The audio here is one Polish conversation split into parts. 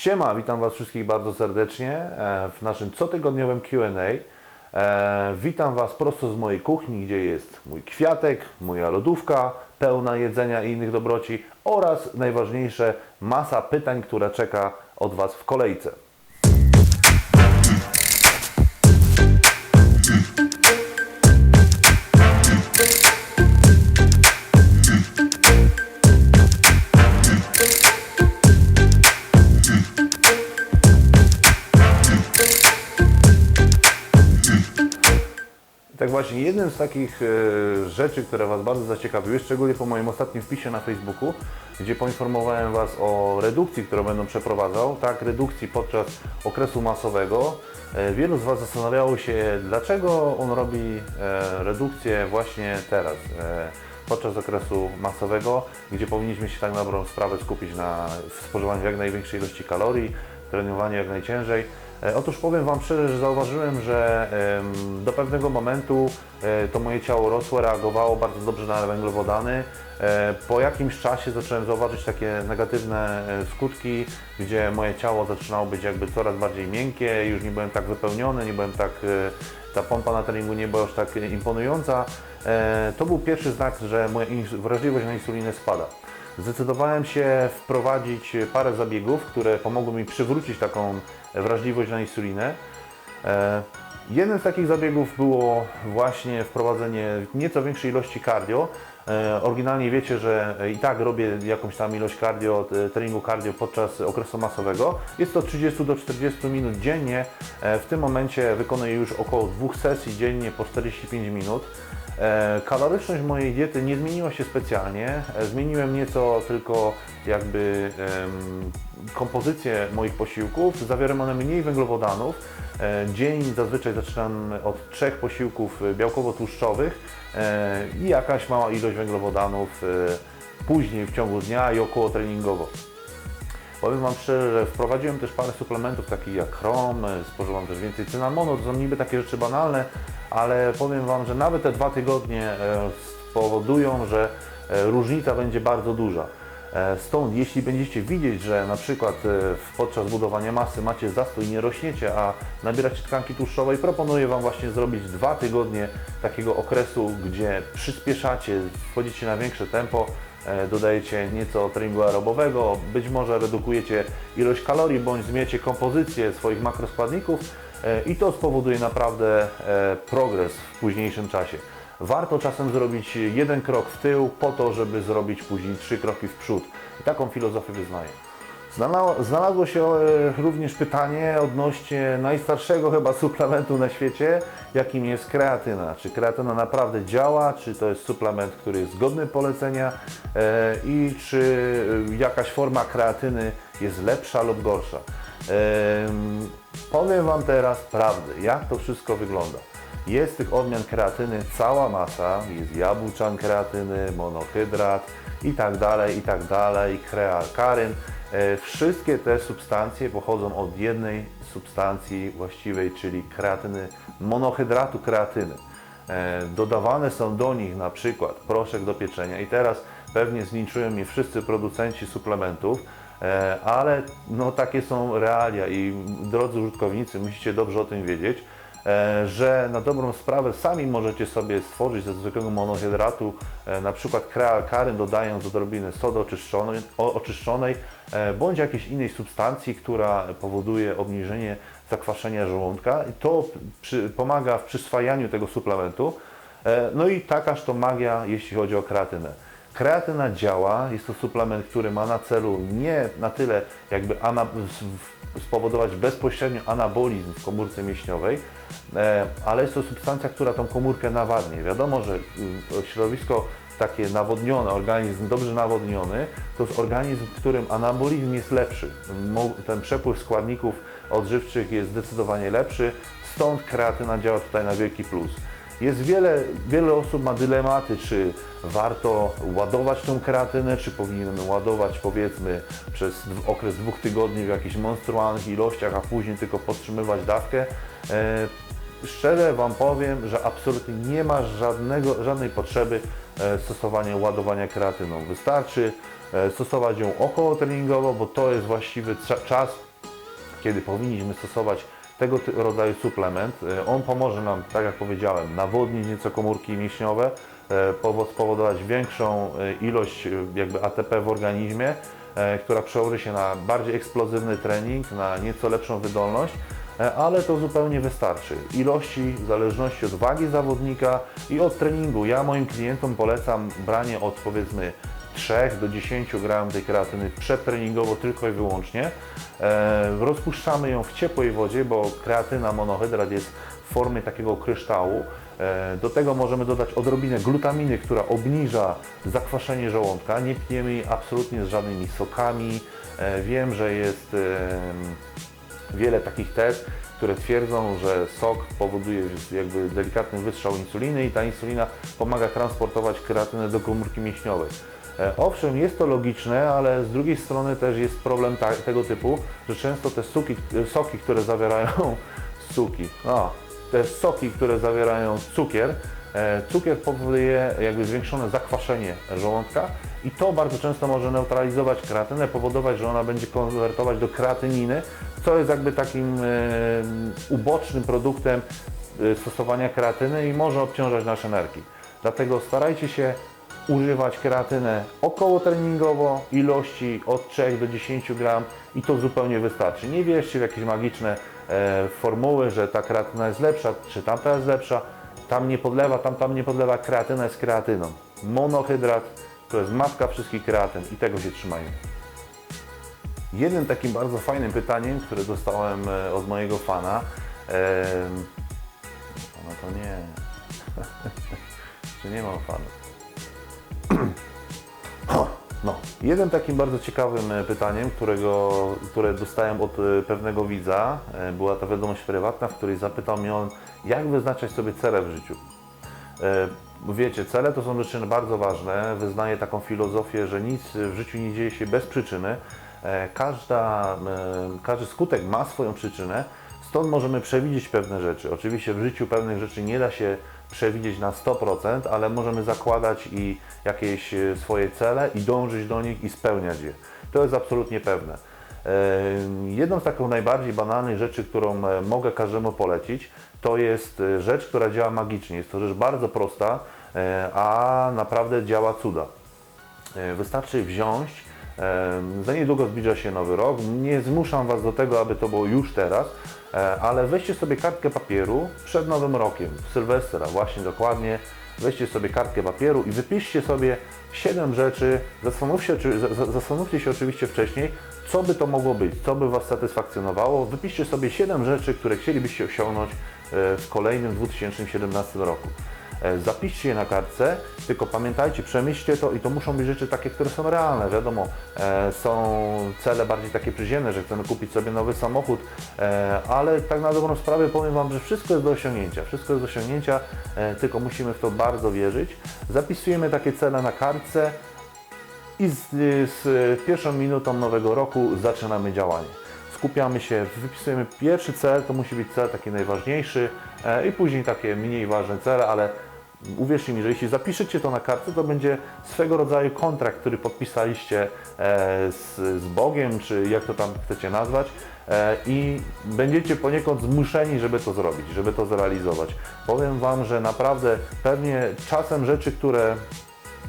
Siema, witam Was wszystkich bardzo serdecznie e, w naszym cotygodniowym Q&A. E, Witam Was prosto z mojej kuchni, gdzie jest mój kwiatek, moja lodówka pełna jedzenia i innych dobroci oraz najważniejsze masa pytań, która czeka od Was w kolejce. Tak właśnie, jednym z takich e, rzeczy, które Was bardzo zaciekawiły, szczególnie po moim ostatnim wpisie na Facebooku, gdzie poinformowałem Was o redukcji, którą będę przeprowadzał, tak, redukcji podczas okresu masowego. E, wielu z Was zastanawiało się, dlaczego on robi e, redukcję właśnie teraz, podczas okresu masowego, gdzie powinniśmy się tak na dobrą sprawę skupić na spożywaniu jak największej ilości kalorii, trenowaniu jak najciężej. E, Otóż powiem Wam szczerze, że zauważyłem, że do pewnego momentu e, to moje ciało rosło, reagowało bardzo dobrze na węglowodany. E, Po jakimś czasie zacząłem zauważyć takie negatywne skutki, gdzie moje ciało zaczynało być jakby coraz bardziej miękkie, już nie byłem tak wypełniony, nie byłem tak, ta pompa na treningu nie była już tak imponująca. To był pierwszy znak, że moja wrażliwość na insulinę spada. Zdecydowałem się wprowadzić parę zabiegów, które pomogły mi przywrócić taką wrażliwość na insulinę. E, Jednym z takich zabiegów było właśnie wprowadzenie nieco większej ilości cardio. E, Oryginalnie wiecie, że i tak robię jakąś tam ilość cardio, e, treningu cardio podczas okresu masowego. Jest to 30 do 40 minut dziennie. W tym momencie wykonuję już około dwóch sesji dziennie po 45 minut. E, Kaloryczność mojej diety nie zmieniła się specjalnie. E, Zmieniłem nieco tylko jakby kompozycję moich posiłków. Zawierają one mniej węglowodanów. E, Dzień zazwyczaj zaczynam od trzech posiłków białkowo-tłuszczowych i jakaś mała ilość węglowodanów później w ciągu dnia i około treningowo. Powiem Wam szczerze, że wprowadziłem też parę suplementów takich jak chrom, e, spożywam też więcej cynamonu, to są niby takie rzeczy banalne, ale powiem Wam, że nawet te dwa tygodnie e, spowodują, że e, różnica będzie bardzo duża. Stąd jeśli będziecie widzieć, że na przykład podczas budowania masy macie zastój, nie rośniecie, a nabieracie tkanki tłuszczowej, proponuję Wam właśnie zrobić dwa tygodnie takiego okresu, gdzie przyspieszacie, wchodzicie na większe tempo, dodajecie nieco treningu aerobowego, być może redukujecie ilość kalorii, bądź zmieniacie kompozycję swoich makroskładników e, i to spowoduje naprawdę e, progres w późniejszym czasie. Warto czasem zrobić jeden krok w tył po to, żeby zrobić później trzy kroki w przód. I taką filozofię wyznaję. Znalazło, się e, również pytanie odnośnie najstarszego chyba suplementu na świecie, jakim jest kreatyna. Czy kreatyna naprawdę działa, czy to jest suplement, który jest godny polecenia e, i czy e, jakaś forma kreatyny jest lepsza lub gorsza. Em, powiem Wam teraz prawdę, jak to wszystko wygląda. Jest tych odmian kreatyny cała masa, jest jabłczan kreatyny, monohydrat i tak dalej, i tak dalej, kreakaryn. E, Wszystkie te substancje pochodzą od jednej substancji właściwej, czyli kreatyny, monohydratu kreatyny. E, Dodawane są do nich na przykład proszek do pieczenia i teraz pewnie zlinczują mnie wszyscy producenci suplementów, e, ale no takie są realia i drodzy użytkownicy, musicie dobrze o tym wiedzieć, że na dobrą sprawę sami możecie sobie stworzyć ze zwykłego monohydratu e, na przykład kreakaryn dodając odrobinę sody oczyszczonej, oczyszczonej e, bądź jakiejś innej substancji, która powoduje obniżenie zakwaszenia żołądka i to przy, pomaga w przyswajaniu tego suplementu. E, No i takaż to magia, jeśli chodzi o kreatynę. Kreatyna działa, jest to suplement, który ma na celu nie na tyle jakby spowodować bezpośrednio anabolizm w komórce mięśniowej, e, ale jest to substancja, która tą komórkę nawadnia. Wiadomo, że y, środowisko takie nawodnione, organizm dobrze nawodniony, to jest organizm, w którym anabolizm jest lepszy. Ten przepływ składników odżywczych jest zdecydowanie lepszy, stąd kreatyna działa tutaj na wielki plus. Jest wiele, wiele osób ma dylematy, czy warto ładować tą kreatynę, czy powinienem ładować powiedzmy przez okres dwóch tygodni w jakichś monstrualnych ilościach, a później tylko podtrzymywać dawkę. E, szczerze Wam powiem, że absolutnie nie ma żadnego, żadnej potrzeby e, stosowania ładowania kreatyną. Wystarczy e, stosować ją około treningowo, bo to jest właściwy cza- czas kiedy powinniśmy stosować tego rodzaju suplement. E, On pomoże nam, tak jak powiedziałem, nawodnić nieco komórki mięśniowe, e, powo- spowodować większą e, ilość jakby ATP w organizmie, która przełoży się na bardziej eksplozywny trening, na nieco lepszą wydolność, ale to zupełnie wystarczy. Ilości w zależności od wagi zawodnika i od treningu. Ja moim klientom polecam branie od powiedzmy 3 do 10 gram tej kreatyny przedtreningowo tylko i wyłącznie. E, rozpuszczamy ją w ciepłej wodzie, bo kreatyna monohydrat jest w formie takiego kryształu. E, do tego możemy dodać odrobinę glutaminy, która obniża zakwaszenie żołądka. Nie pijemy jej absolutnie z żadnymi sokami. E, wiem, że jest wiele takich tez, które twierdzą, że sok powoduje jakby delikatny wystrzał insuliny i ta insulina pomaga transportować kreatynę do komórki mięśniowej. E, Owszem, jest to logiczne, ale z drugiej strony też jest problem ta, tego typu, że często te suki, e, soki, które zawierają suki, no, te soki, które zawierają cukier, e, cukier powoduje jakby zwiększone zakwaszenie żołądka i to bardzo często może neutralizować kreatynę, powodować, że ona będzie konwertować do kreatyniny, co jest jakby takim ubocznym produktem stosowania kreatyny i może obciążać nasze nerki. Dlatego starajcie się używać kreatynę około treningowo, ilości od 3 do 10 gram i to zupełnie wystarczy. Nie wierzcie w jakieś magiczne e, formuły, że ta kreatyna jest lepsza, czy tamta jest lepsza, tam nie podlewa, tam, tam nie podlewa, kreatyna jest kreatyną. Monohydrat to jest matka wszystkich kreatyn i tego się trzymajmy. Jednym takim bardzo fajnym pytaniem, które dostałem e, od mojego fana, em, no to nie, czy nie mam fanów. No, jeden takim bardzo ciekawym e, pytaniem, którego, które dostałem od e, pewnego widza, e, była to wiadomość prywatna, w której zapytał mnie on, jak wyznaczać sobie cele w życiu. Wiecie, cele to są rzeczy bardzo ważne. Wyznaję taką filozofię, że nic w życiu nie dzieje się bez przyczyny. Każda, każdy skutek ma swoją przyczynę, stąd możemy przewidzieć pewne rzeczy. Oczywiście w życiu pewnych rzeczy nie da się przewidzieć na 100%, ale możemy zakładać i jakieś e, swoje cele i dążyć do nich i spełniać je. To jest absolutnie pewne. E, Jedną z takich najbardziej banalnych rzeczy, którą e, mogę każdemu polecić, to jest rzecz, która działa magicznie. Jest to rzecz bardzo prosta, a naprawdę działa cuda. Wystarczy wziąć, za niedługo zbliża się nowy rok, nie zmuszam Was do tego, aby to było już teraz, ale weźcie sobie kartkę papieru przed nowym rokiem, w Sylwestra właśnie dokładnie, weźcie sobie kartkę papieru i wypiszcie sobie 7 rzeczy, zastanówcie, zastanówcie się oczywiście wcześniej, co by to mogło być, co by Was satysfakcjonowało, wypiszcie sobie 7 rzeczy, które chcielibyście osiągnąć e, w kolejnym 2017 roku. E, Zapiszcie je na kartce, tylko pamiętajcie, przemyślcie to i to muszą być rzeczy takie, które są realne. Wiadomo, e, są cele bardziej takie przyziemne, że chcemy kupić sobie nowy samochód, e, ale tak na dobrą sprawę powiem Wam, że wszystko jest do osiągnięcia. Wszystko jest do osiągnięcia, tylko musimy w to bardzo wierzyć. Zapisujemy takie cele na kartce i z, z pierwszą minutą nowego roku zaczynamy działanie. Skupiamy się, wypisujemy pierwszy cel, to musi być cel taki najważniejszy i później takie mniej ważne cele, ale uwierzcie mi, że jeśli zapiszecie to na kartce, to będzie swego rodzaju kontrakt, który podpisaliście e, z, Bogiem, czy jak to tam chcecie nazwać e, i będziecie poniekąd zmuszeni, żeby to zrobić, żeby to zrealizować. Powiem Wam, że naprawdę pewnie czasem rzeczy, które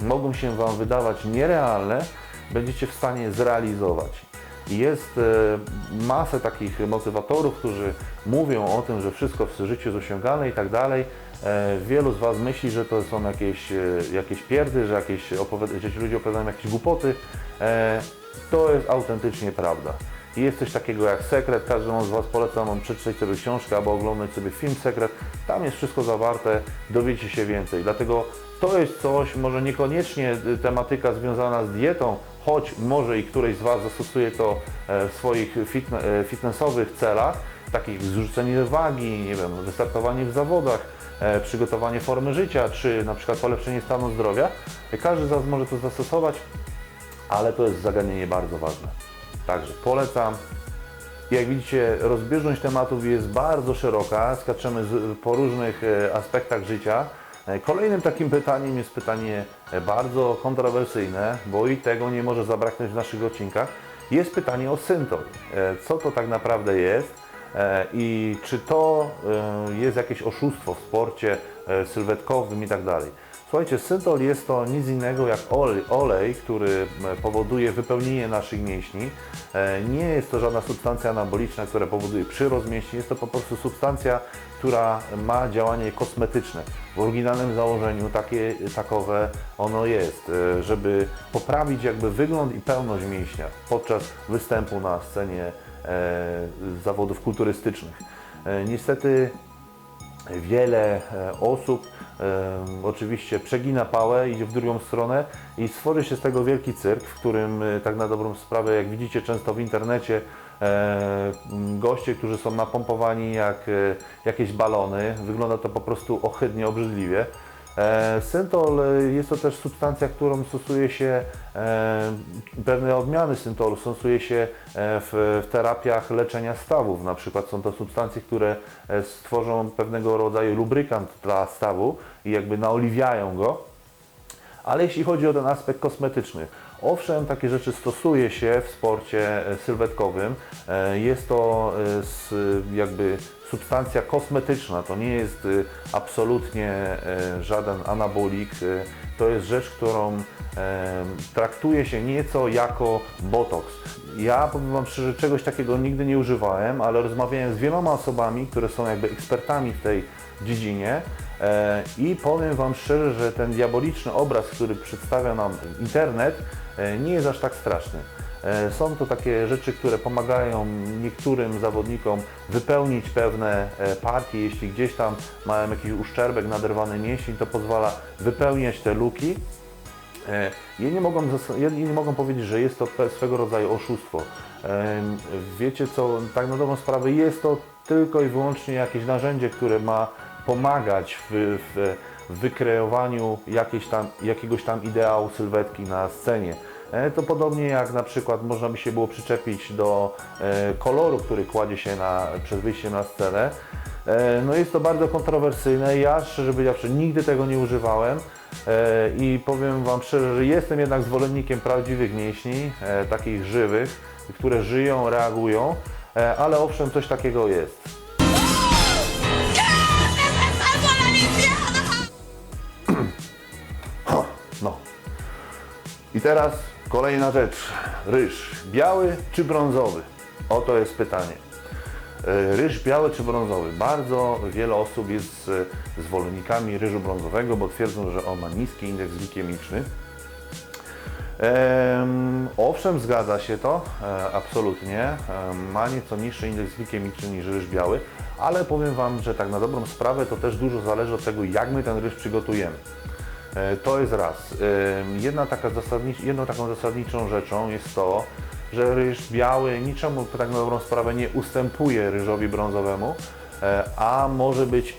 mogą się Wam wydawać nierealne, będziecie w stanie zrealizować. Jest e, masę takich motywatorów, którzy mówią o tym, że wszystko w życiu jest osiągalne i tak dalej. E, Wielu z Was myśli, że to są jakieś, e, jakieś pierdy, że, jakieś że ci ludzie opowiadają jakieś głupoty. E, To jest autentycznie prawda. Jest coś takiego jak sekret, każdemu z Was polecam Wam przeczytać sobie książkę albo oglądać sobie film Sekret. Tam jest wszystko zawarte, dowiecie się więcej. Dlatego to jest coś, może niekoniecznie tematyka związana z dietą, choć może i któryś z Was zastosuje to w swoich fitne, fitnessowych celach, takich zrzucenie wagi, nie wiem, wystartowanie w zawodach, przygotowanie formy życia, czy na przykład polepszenie stanu zdrowia. Każdy z Was może to zastosować, ale to jest zagadnienie bardzo ważne. Także polecam. Jak widzicie, rozbieżność tematów jest bardzo szeroka, skaczemy po różnych e, aspektach życia. E, Kolejnym takim pytaniem jest pytanie e, bardzo kontrowersyjne, bo i tego nie może zabraknąć w naszych odcinkach. Jest pytanie o syntol. E, Co to tak naprawdę jest e, i czy to e, jest jakieś oszustwo w sporcie e, sylwetkowym i tak dalej. Słuchajcie, syntol jest to nic innego jak olej, olej który e, powoduje wypełnienie naszych mięśni. E, Nie jest to żadna substancja anaboliczna, która powoduje przyrost mięśni, jest to po prostu substancja, która ma działanie kosmetyczne. W oryginalnym założeniu takie, takowe ono jest, e, żeby poprawić jakby wygląd i pełność mięśnia podczas występu na scenie e, zawodów kulturystycznych. E, niestety wiele e, osób e, oczywiście przegina pałę, idzie w drugą stronę i stworzy się z tego wielki cyrk, w którym e, tak na dobrą sprawę, jak widzicie często w internecie, e, goście, którzy są napompowani jak e, jakieś balony, wygląda to po prostu ohydnie, obrzydliwie. E, Syntol e, jest to też substancja, którą stosuje się, e, pewne odmiany syntolu stosuje się w, terapiach leczenia stawów. Na przykład są to substancje, które stworzą pewnego rodzaju lubrykant dla stawu i jakby naoliwiają go. Ale jeśli chodzi o ten aspekt kosmetyczny, owszem, takie rzeczy stosuje się w sporcie e, sylwetkowym. E, Jest to e, jakby substancja kosmetyczna, to nie jest absolutnie żaden anabolik. To jest rzecz, którą traktuje się nieco jako botoks. Ja powiem Wam szczerze, czegoś takiego nigdy nie używałem, ale rozmawiałem z wieloma osobami, które są jakby ekspertami w tej dziedzinie i powiem Wam szczerze, że ten diaboliczny obraz, który przedstawia nam internet, nie jest aż tak straszny. E, Są to takie rzeczy, które pomagają niektórym zawodnikom wypełnić pewne e, partie. Jeśli gdzieś tam mają jakiś uszczerbek, naderwany mięsień, to pozwala wypełniać te luki. E, nie, mogą, nie mogą powiedzieć, że jest to swego rodzaju oszustwo. Wiecie co, tak na dobrą sprawę jest to tylko i wyłącznie jakieś narzędzie, które ma pomagać w, w wykreowaniu tam, jakiegoś tam ideału sylwetki na scenie. E, To podobnie jak na przykład można by się było przyczepić do e, koloru, który kładzie się na, przed wyjściem na scenę. E, No jest to bardzo kontrowersyjne. Ja szczerze powiedziawszy nigdy tego nie używałem i powiem Wam szczerze, że jestem jednak zwolennikiem prawdziwych mięśni, takich żywych, które żyją, reagują, ale owszem coś takiego jest. Teraz kolejna rzecz. Ryż. Biały czy brązowy? Oto jest pytanie. E, Ryż biały czy brązowy? Bardzo wiele osób jest e, zwolennikami ryżu brązowego, bo twierdzą, że on ma niski indeks glikemiczny. Em, owszem, zgadza się to, e, absolutnie. Em, ma nieco niższy indeks glikemiczny niż ryż biały, ale powiem Wam, że tak na dobrą sprawę to też dużo zależy od tego, jak my ten ryż przygotujemy. E, To jest raz. Em, Jedna taka zasadnicz, jedną taką zasadniczą rzeczą jest to, że ryż biały niczemu tak na dobrą sprawę nie ustępuje ryżowi brązowemu, e, a może być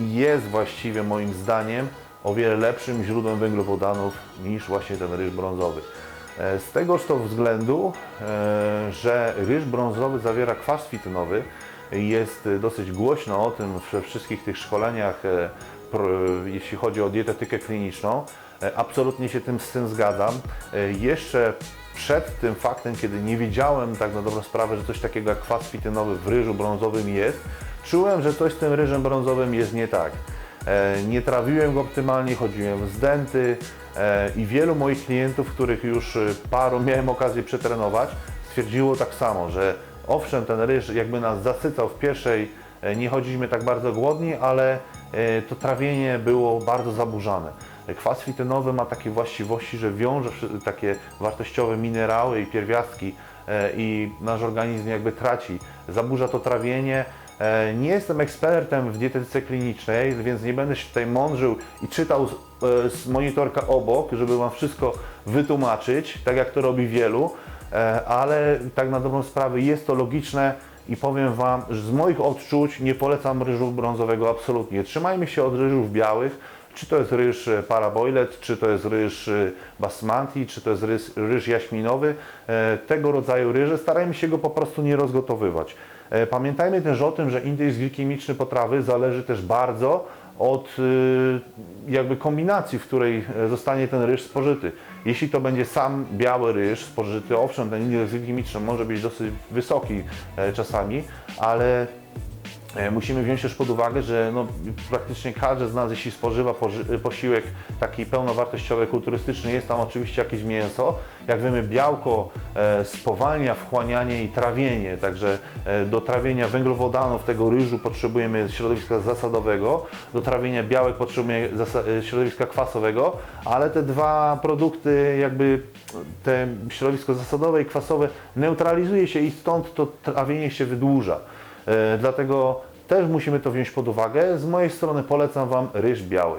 i jest właściwie moim zdaniem o wiele lepszym źródłem węglowodanów niż właśnie ten ryż brązowy. E, Z tegoż to względu, e, że ryż brązowy zawiera kwas fitynowy, jest e, dosyć głośno o tym we wszystkich tych szkoleniach, e, jeśli chodzi o dietetykę kliniczną. E, Absolutnie się tym, z tym zgadzam. E, Jeszcze przed tym faktem, kiedy nie wiedziałem tak na dobrą sprawę, że coś takiego jak kwas fitynowy w ryżu brązowym jest, czułem, że coś z tym ryżem brązowym jest nie tak. E, Nie trawiłem go optymalnie, chodziłem zdęty e, i wielu moich klientów, których już paru miałem okazję przetrenować, stwierdziło tak samo, że owszem, ten ryż jakby nas zasycał w pierwszej, nie chodziliśmy tak bardzo głodni, ale to trawienie było bardzo zaburzane. Kwas fitynowy ma takie właściwości, że wiąże takie wartościowe minerały i pierwiastki e, i nasz organizm jakby traci. Zaburza to trawienie. E, Nie jestem ekspertem w dietetyce klinicznej, więc nie będę się tutaj mądrzył i czytał z, e, monitorka obok, żeby Wam wszystko wytłumaczyć, tak jak to robi wielu, E, ale tak na dobrą sprawę jest to logiczne i powiem Wam, że z moich odczuć nie polecam ryżu brązowego absolutnie. Trzymajmy się od ryżów białych, czy to jest ryż e, paraboilet, czy to jest ryż e, basmati, czy to jest ryż, ryż jaśminowy, e, tego rodzaju ryże, starajmy się go po prostu nie rozgotowywać. Pamiętajmy też o tym, że indeks glikemiczny potrawy zależy też bardzo od jakby kombinacji, w której zostanie ten ryż spożyty. Jeśli to będzie sam biały ryż spożyty, owszem, ten indeks glykemiczny może być dosyć wysoki e, czasami, ale Musimy wziąć też pod uwagę, że no, praktycznie każdy z nas, jeśli spożywa poży- posiłek taki pełnowartościowy, kulturystyczny, jest tam oczywiście jakieś mięso. Jak wiemy, białko e, spowalnia wchłanianie i trawienie, także e, do trawienia węglowodanów tego ryżu potrzebujemy środowiska zasadowego, do trawienia białek potrzebujemy e, środowiska kwasowego, ale te dwa produkty, jakby te środowisko zasadowe i kwasowe neutralizuje się i stąd to trawienie się wydłuża. E, Dlatego też musimy to wziąć pod uwagę. Z mojej strony polecam Wam ryż biały.